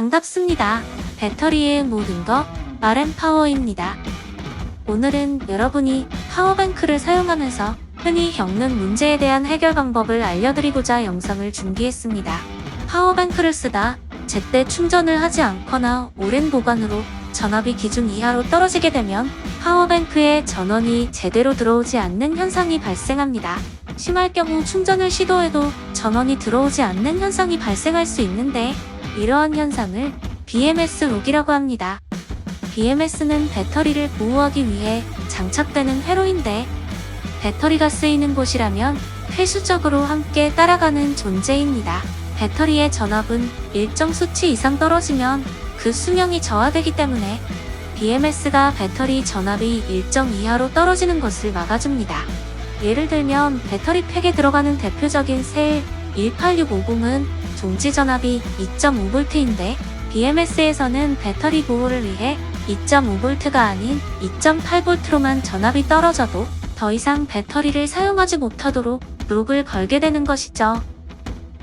반갑습니다. 배터리의 모든 것 RM파워입니다. 오늘은 여러분이 파워뱅크를 사용하면서 흔히 겪는 문제에 대한 해결 방법을 알려드리고자 영상을 준비했습니다. 파워뱅크를 쓰다 제때 충전을 하지 않거나 오랜 보관으로 전압이 기준 이하로 떨어지게 되면 파워뱅크에 전원이 제대로 들어오지 않는 현상이 발생합니다. 심할 경우 충전을 시도해도 전원이 들어오지 않는 현상이 발생할 수 있는데 이러한 현상을 BMS 록이라고 합니다. BMS는 배터리를 보호하기 위해 장착되는 회로인데 배터리가 쓰이는 곳이라면 필수적으로 함께 따라가는 존재입니다. 배터리의 전압은 일정 수치 이상 떨어지면 그 수명이 저하되기 때문에 BMS가 배터리 전압이 일정 이하로 떨어지는 것을 막아줍니다. 예를 들면 배터리 팩에 들어가는 대표적인 셀 18650은 종지 전압이 2.5V인데 BMS에서는 배터리 보호를 위해 2.5V가 아닌 2.8V로만 전압이 떨어져도 더 이상 배터리를 사용하지 못하도록 록을 걸게 되는 것이죠.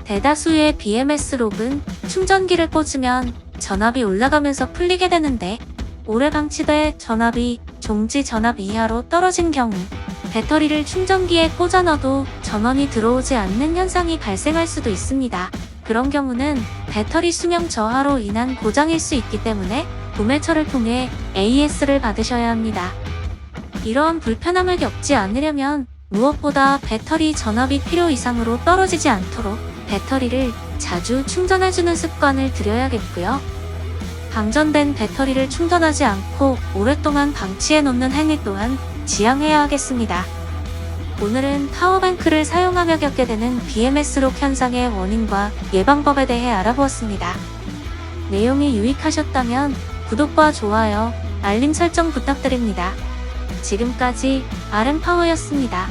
대다수의 BMS 록은 충전기를 꽂으면 전압이 올라가면서 풀리게 되는데 오래 방치돼 전압이 종지 전압 이하로 떨어진 경우 배터리를 충전기에 꽂아 넣어도 전원이 들어오지 않는 현상이 발생할 수도 있습니다. 그런 경우는 배터리 수명 저하로 인한 고장일 수 있기 때문에 구매처를 통해 AS를 받으셔야 합니다. 이러한 불편함을 겪지 않으려면 무엇보다 배터리 전압이 필요 이상으로 떨어지지 않도록 배터리를 자주 충전해주는 습관을 들여야겠고요. 방전된 배터리를 충전하지 않고 오랫동안 방치해 놓는 행위 또한 지양해야 하겠습니다. 오늘은 파워뱅크를 사용하며 겪게 되는 BMS록 현상의 원인과 예방법에 대해 알아보았습니다. 내용이 유익하셨다면 구독과 좋아요, 알림 설정 부탁드립니다. 지금까지 RM파워였습니다.